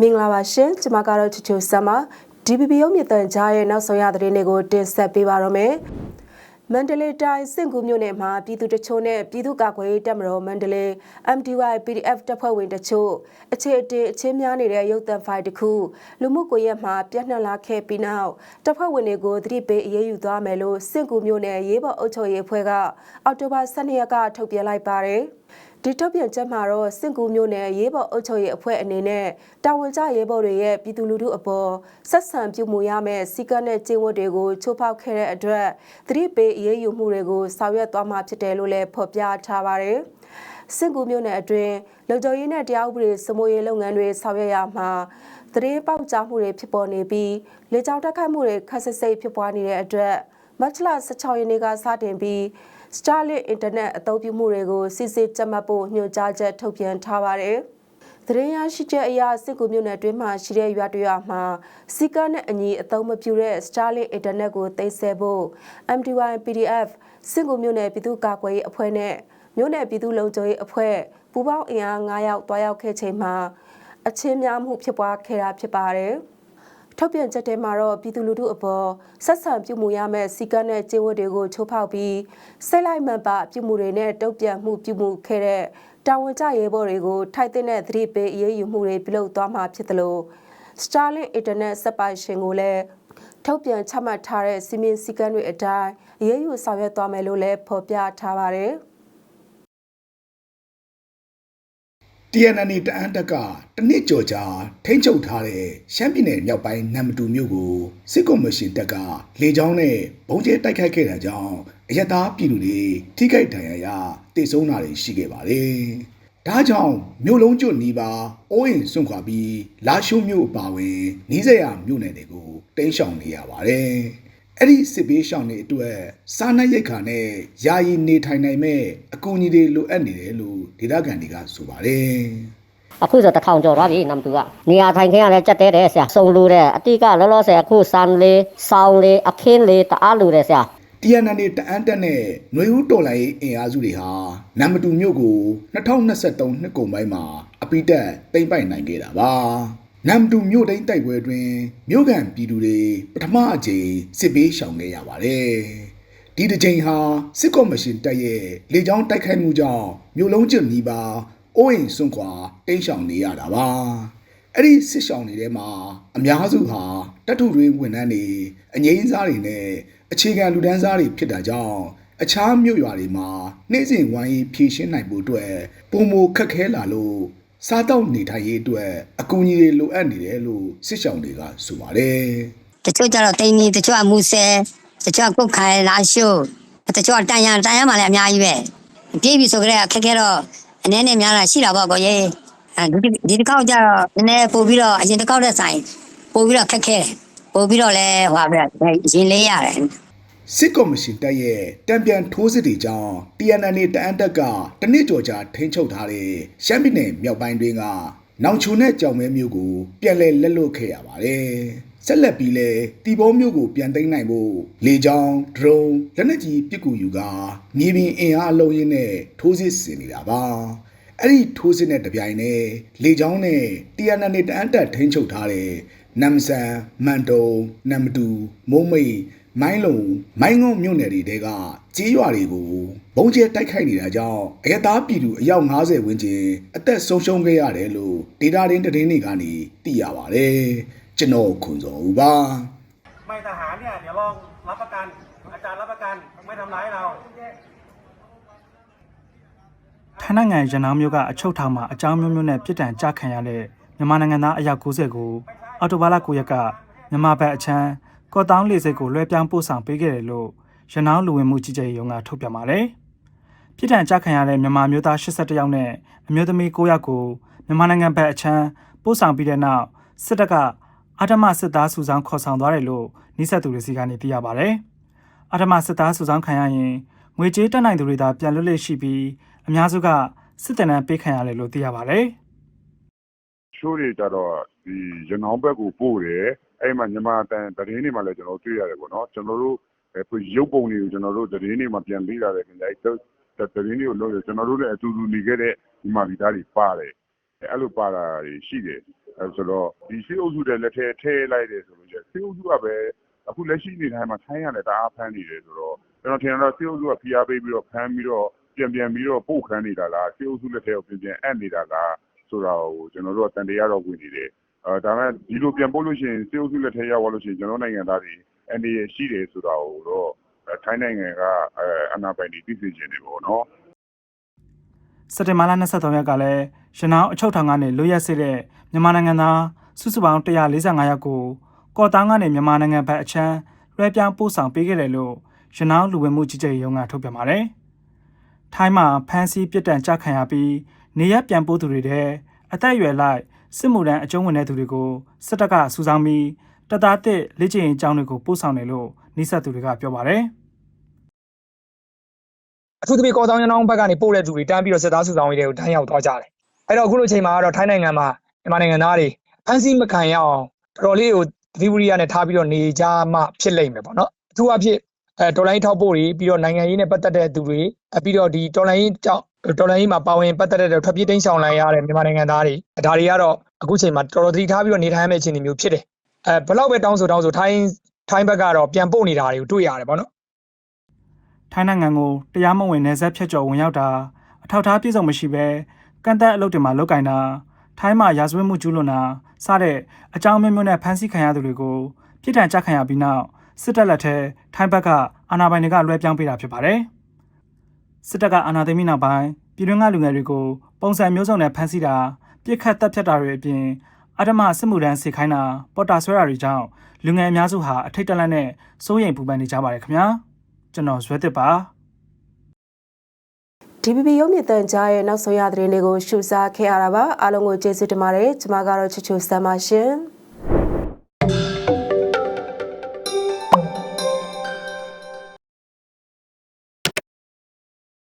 မင်္ဂလာပါရှင်ကျွန်မကတော့ချူချူဆမ်ပါ DBB ရုံးမြတန်ကြားရဲ့နောက်ဆုံးရသတင်းတွေကိုတင်ဆက်ပေးပါရမယ်မန္တလေးတိုင်းစင်ကူမြို့နယ်မှာပြည်သူတချို့နဲ့ပြည်သူ့ကာကွယ်ရေးတပ်မတော်မန္တလေး MDY PDF တပ်ဖွဲ့ဝင်တချို့အခြေအတင်အချင်းများနေတဲ့ရုပ်သံဖိုင်တစ်ခုလူမှုကွန်ရက်မှာပြန့်နှံ့လာခဲ့ပြီးနောက်တပ်ဖွဲ့ဝင်တွေကိုသတိပေးအရေးယူသွားမယ်လို့စင်ကူမြို့နယ်ရေးပေါ်အုပ်ချုပ်ရေးအဖွဲ့ကအောက်တိုဘာ12ရက်ကထုတ်ပြန်လိုက်ပါတယ် ဒီထုတ်ပြန်ချက်မှာတော့စင်ကူမျိုးနယ်ရေးပေါ်အုပ်ချုပ်ရေးအဖွဲ့အနေနဲ့တာဝန်ကျရေးပေါ်တွေရဲ့ပြည်သူလူထုအပေါ်ဆက်ဆံပြုမှုရမယ့်စီကံနဲ့ကျင့်ဝတ်တွေကိုချိုးဖောက်ခဲ့တဲ့အတွက်သတိပေးအရေးယူမှုတွေကိုဆောင်ရွက်သွားမှာဖြစ်တယ်လို့လည်းဖော်ပြထားပါတယ်။စင်ကူမျိုးနယ်အတွင်းလုံခြုံရေးနဲ့တရားဥပဒေစမိုးရေးလုပ်ငန်းတွေဆောင်ရွက်ရမှာသတိပေါက်ကြားမှုတွေဖြစ်ပေါ်နေပြီးလေကြောင်းတက်ခတ်မှုတွေခက်ဆစ်စိတ်ဖြစ်ပွားနေတဲ့အတွက်မတ်လ16ရက်နေ့ကစတင်ပြီး Starlink Internet အသုံးပြုမှုတွေကိုစစ်စစ်ကြပ်မတ်ဖို့ညွှန်ကြားချက်ထုတ်ပြန်ထားပါတယ်။သတင်းရရှိချက်အရစစ်ကူမြို့နယ်အတွင်းမှာရှိတဲ့ရွာတရွာမှာစီကနဲ့အညီအသုံးမပြုတဲ့ Starlink Internet ကိုသိမ်းဆည်းဖို့ MDY PDF စစ်ကူမြို့နယ်ပြည်သူ့ကာကွယ်ရေးအဖွဲ့နဲ့မြို့နယ်ပြည်သူ့လုံခြုံရေးအဖွဲ့ပူးပေါင်းအင်အား9ယောက်တွားရောက်ခဲ့ချိန်မှာအချင်းများမှုဖြစ်ပွားခဲ့တာဖြစ်ပါတယ်။ ထုတ်ပြန်ချက်ထဲမှာတော့ပြည်သူလူထုအပေါ်ဆက်ဆံပြုမှုရမယ့်စီကံနဲ့ကျင့်ဝတ်တွေကိုချိုးဖောက်ပြီးစိတ်လိုက်မှန်ပါပြုမှုတွေနဲ့တုံ့ပြန်မှုပြုမှုခဲ့တဲ့တာဝန်ကျရေးဘော်တွေကိုထိုက်တဲ့သတိပေးအရေးယူမှုတွေပြုလုပ်သွားမှာဖြစ်တယ်လို့ Starlink Internet စက်ပိုင်ရှင်ကိုလည်းထုတ်ပြန်ချမှတ်ထားတဲ့စီမင်းစည်းကမ်းတွေအတိုင်းအရေးယူဆောင်ရွက်သွားမယ်လို့လည်းဖော်ပြထားပါတယ်။ TNN တအန်းတက်ကတနစ်ကြော်ကြာထိမ့်ချုပ်ထားတဲ့ရှမ်းပြည်နယ်မြောက်ပိုင်းနမ်မတူမြို့ကိုစစ်ကော်မရှင်တပ်ကလေကြောင်းနဲ့ဘုံကျဲတိုက်ခိုက်ခဲ့တာကြောင့်အယက်သားပြည်သူတွေထိခိုက်ဒဏ်ရာရတိတ်ဆုံးတာတွေရှိခဲ့ပါတယ်။ဒါကြောင့်မြို့လုံးကျွတ်နီးပါအိုးအိမ်စွန့်ခွာပြီးလာရှုံးမြို့အပါဝင်နီးစပ်ရာမြို့နယ်တွေကိုတိမ်းရှောင်နေရပါတယ်။ အဲ့ဒီစစ်ပေးရှောင်တွေအတွက်စားနပ်ရိက္ခာနဲ့ယာယီနေထိုင်နိုင်မဲ့အကူအညီတွေလိုအပ်နေတယ်လို့ဒေသခံတွေကဆိုပါတယ်အခုဆိုတစ်ထောင်ကျော်သွားပြီနမ်တူကနေရာထိုင်ခင်းရလဲကြက်တဲတယ်ဆရာစုံလို့တဲ့အတိကလောလောဆယ်အခုစံလေးစောင်းလေးအခင်းလေးတအားလို့တယ်ဆရာ။ TNN တအန်းတက်နဲ့ຫນွေဦးတော်လိုင်းအင်အားစုတွေဟာနမ်မတူမြို့ကို2023နှစ်ကုန်ပိုင်းမှာအပိတက်သိမ့်ပိုက်နိုင်ခဲ့တာပါ။ နမ်တူမြို့တိုင်းတိုက်ပွဲတွင်မြို့ကန်ပြည်သူတွေပထမအကြိမ်စစ်ပေးရှောင်ခဲ့ရပါတယ်။ဒီတစ်ချိန်ဟာစစ်ကော်မရှင်တပ်ရဲ့လေကြောင်းတိုက်ခိုက်မှုကြောင့်မြို့လုံးကျွတ်နီးပါအိုးအိမ်စွန့်ခွာတိမ်းရှောင်နေရတာပါ။အဲ့ဒီစစ်ရှောင်တွေထဲမှာအများစုဟာတပ်ထုတွေဝန်ထမ်းတွေအငိမ့်စားတွေနဲ့အခြေခံလူဒန်းစားတွေဖြစ်တာကြောင့်အခြားမြို့ရွာတွေမှာနေ့စဉ်ဝိုင်းဖြည့်ရှင်းနိုင်ဖို့အတွက်ပုံမခက်ခဲလာလို့ စားတော့နေထိုင်ရေးအတွက်အကူအညီတွေလိုအပ်နေတယ်လို့စစ်ရှောင်တွေကဆိုပါတယ်တချို့ကျတော့တိန်နီတချို့ကမူဆဲတချို့ကကုတ်ခိုင်လာရှို့တချို့ကတန်ရန်တန်ရန်မှလည်းအများကြီးပဲပြေးပြီဆိုကြတဲ့ခက်ခဲတော့အနေနဲ့များတာရှိတာပေါ့ကိုရေးအဲဒီဒီတစ်ခေါက်ကျတော့နည်းနည်းပို့ပြီးတော့အရင်တစ်ခေါက်တဲ့ဆိုင်ပို့ပြီးတော့ခက်ခဲတယ်ပို့ပြီးတော့လဲဟိုပါဗျရင်လေးရတယ် စစ်ကော်မရှင်တပ်ရဲ့တံပြန်ထိုးစစ်တွေကြောင့် TNN တအန်းတက်ကတနစ်ကျော်ကြာထိန်းချုပ်ထားတဲ့ရှမ်းပြည်နယ်မြောက်ပိုင်းတွင်ကနောင်ချုံနဲ့ကြောင်မဲမျိုးကိုပြန်လည်လက်လွတ်ခဲ့ရပါတယ်။ဆက်လက်ပြီးလဲတီဘောမျိုးကိုပြန်သိမ်းနိုင်ဖို့လေကြောင်းဒရုန်းလက်နက်ကြီးပစ်ကူယူကာမြေပြင်အင်အားအလုံးရင်းနဲ့ထိုးစစ်ဆင်နေတာပါ။အဲ့ဒီထိုးစစ်နဲ့တပြိုင်နက်လေကြောင်းနဲ့ TNN တအန်းတက်ထိန်းချုပ်ထားတဲ့နမ်ဆန်မန်တုံနမ်မတူမုံမိတ် မိုင်းလုံမိုင်းငုံမြို့နယ်တွေတဲကကြေးရွာတွေကိုဘုံကျဲတိုက်ခိုက်နေတာကြောင့်အရသားပြည်သူအယောက်90ဝန်းကျင်အသက်ဆုံးရှုံးခဲ့ရတယ်လို့ဒေတာရင်းသတင်းတွေကနေသိရပါတယ်ကျွန်တော်ခွန်စောဦးပါ ไม่ทหารเนี่ยเดี๋ยวลองรับประกัน อาจารย์รับประกันไม่ทำร้ายเรา ထိုင်းနိုင်ငံရန်နောင်းမြို့ကအချုပ်ထောင်မှာအကြောင်းမျိုးမျိုးနဲ့ပြစ်ဒဏ်ကြခံရတဲ့မြန်မာနိုင်ငံသားအယောက်90ကိုအော်တိုဘာလ9ရက်ကမြန်မာဘက်အချမ်း ကော့တောင်းလေဆိပ်ကိုလွှဲပြောင်းပို့ဆောင်ပေးခဲ့တယ်လို့ရန်နောင်းလူဝင်မှုကြီးကြပ်ရေးရုံးကထုတ်ပြန်ပါတယ်။ပြစ်ဒဏ်ကြခံရတဲ့မြန်မာမျိုးသား82ယောက်နဲ့အမျိုးသမီး9ယောက်ကိုမြန်မာနိုင်ငံဘက်အချမ်းပို့ဆောင်ပြီးတဲ့နောက်စစ်တပ်ကအဓမ္မစစ်သားစုဆောင်ခေါ်ဆောင်သွားတယ်လို့နှိစက်သူတွေစီကနေသိရပါတယ်။အဓမ္မစစ်သားစုဆောင်ခံရရင်ငွေကြေးတက်နိုင်သူတွေသာပြန်လွတ်လပ်ရှိပြီးအများစုကစစ်တပ်နဲ့ပေးခံရတယ်လို့သိရပါတယ်။ချိုးတွေကြတော့ဒီရနောင်းဘက်ကိုပို့တယ် အဲ့မှာညီမတန်သတင်းတွေမှာလည်းကျွန်တော်တို့တွေ့ရတယ်ပေါ့နော်ကျွန်တော်တို့အဲရုပ်ပုံတွေကိုကျွန်တော်တို့သတင်းတွေမှာပြန်ပေးလာတယ်ခင်ဗျအဲ့တသတင်းတွေကိုလုပ်ရကျွန်တော်တို့လည်းအတူတူနေခဲ့တဲ့ဒီမှာဒီသားတွေပါတယ်အဲ့လိုပါတာတွေရှိတယ်အဲဆိုတော့ဒီစီအုပ်စုတဲ့လက်ထဲထည့်လိုက်တယ်ဆိုလို့ရှိရင်စီအုပ်စုကပဲအခုလက်ရှိနေတိုင်းမှာထိုင်းရတယ်တအားဖမ်းနေတယ်ဆိုတော့ကျွန်တော်ထင်တော့စီအုပ်စုကဖိအားပေးပြီးတော့ဖမ်းပြီးတော့ပြန်ပြန်ပြီးတော့ပို့ခန်းနေတာလားစီအုပ်စုလက်ထဲကိုပြန်ပြန်အပ်နေတာလားဆိုတာကိုကျွန်တော်တို့ကတန်တရားတော့ဝင်နေတယ် အဲဒါမဲ့ဒီလိုပြန်ပို့လို့ရှိရင်စီအုပ်စုလက်ထဲရောက်သွားလို့ရှိရင်ကျွန်တော်နိုင်ငံသားတွေအနေရရှိတယ်ဆိုတာကိုတော့ထိုင်းနိုင်ငံကအနာပိုင်တွေသိသိချင်းနေပေါ့နော်စက်တင်ဘာလ23ရက်ကလည်းရနောင်းအချုပ်ထောင်ကနေလွတ်ရက်စေတဲ့မြန်မာနိုင်ငံသားစုစုပေါင်း145ယောက်ကိုကော်တောင်းကနေမြန်မာနိုင်ငံဘက်အချမ်းလွှဲပြောင်းပို့ဆောင်ပေးခဲ့တယ်လို့ရနောင်းလူဝင်မှုကြီးကြပ်ရေးရုံးကထုတ်ပြန်ပါတယ်။ထိုင်းမှာဖမ်းဆီးပြစ်ဒဏ်ကြခံရပြီးနေရက်ပြန်ပို့သူတွေတဲ့အသက်အရွယ်လိုက် စစ်မှုထမ်းအကျုံးဝင်တဲ့သူတွေကိုစစ်တပ်ကစူဆောင်းပြီးတပ်သားတစ်လက်ကျင့်ရေးအကြောင်းတွေကိုပို့ဆောင်တယ်လို့နှိစက်သူတွေကပြောပါတယ်။အထူးသဖြင့်ကော်ဆောင်ရနောင်းဘက်ကနေပို့တဲ့သူတွေတန်းပြီးတော့စစ်သားစုဆောင်ရေးတွေကိုတန်းရောက်သွားကြတယ်။အဲ့တော့အခုလိုချိန်မှာကတော့ထိုင်းနိုင်ငံမှာမြန်မာနိုင်ငံသားတွေဖမ်းဆီးမခံရအောင်တော်တော်လေးကိုသတိဝိရိယနဲ့ထားပြီးတော့နေကြမှဖြစ်လိမ့်မယ်ပေါ့နော်။အထူးအဖြစ်အဲတော်လိုင်းထောက်ပို့တွေပြီးတော့နိုင်ငံရေးနဲ့ပတ်သက်တဲ့သူတွေအပြီးတော့ဒီတော်လိုင်းကြောင့် တော်လိုင်းမှာပါဝင်ပတ်သက်တဲ့ထွက်ပြေးတိမ်းရှောင်လာရတဲ့မြန်မာနိုင်ငံသားတွေဒါတွေကတော့အခုချိန်မှာတော်တော်သတိထားပြီးတော့နေထိုင်ရမယ့်အခြေအနေမျိုးဖြစ်တယ်။အဲဘယ်လောက်ပဲတောင်းဆိုတောင်းဆိုထိုင်းထိုင်းဘက်ကတော့ပြန်ပို့နေတာတွေကိုတွေ့ရတယ်ပေါ့နော်ထိုင်းနိုင်ငံကိုတရားမဝင်နယ်စပ်ဖြတ်ကျော်ဝင်ရောက်တာအထောက်အထားပြည့်စုံမရှိဘဲကန့်သက်အလုပ်တွေမှာလုပ်ကင်တာထိုင်းမှာရာဇဝတ်မှုကျူးလွန်တာစတဲ့အကြောင်းအမျိုးမျိုးနဲ့ဖမ်းဆီးခံရသူတွေကိုပြစ်ဒဏ်ကြခံရပြီးနောက်စစ်တပ်လက်ထဲထိုင်းဘက်ကအာဏာပိုင်တွေကလွှဲပြောင်းပေးတာဖြစ်ပါတယ် စစ်တပ်ကအာဏာသိမ်းပြီးနောက်ပိုင်းပြည်တွင်းကလူငယ်တွေကိုပုံစံမျိုးစုံနဲ့ဖမ်းဆီးတာပြစ်ခတ်တပ်ဖြတ်တာတွေအပြင်အဓမ္မစစ်မှုထမ်းစေခိုင်းတာပေါ်တာဆွဲတာတွေကြောင့်လူငယ်အများစုဟာအထိတ်တလန့်နဲ့စိုးရိမ်ပူပန်နေကြပါတယ်ခင်ဗျာကျွန်တော်ဇွဲတစ်ပါ DBB ရုံးမြင့်တန်ကြားရဲ့နောက်ဆုံးရသတင်းတွေကိုရှုစားခဲ့ရတာပါအားလုံးကိုကျေးဇူးတင်ပါတယ်ကျွန်မကတော့ချစ်ချူဆမ်ပါရှင်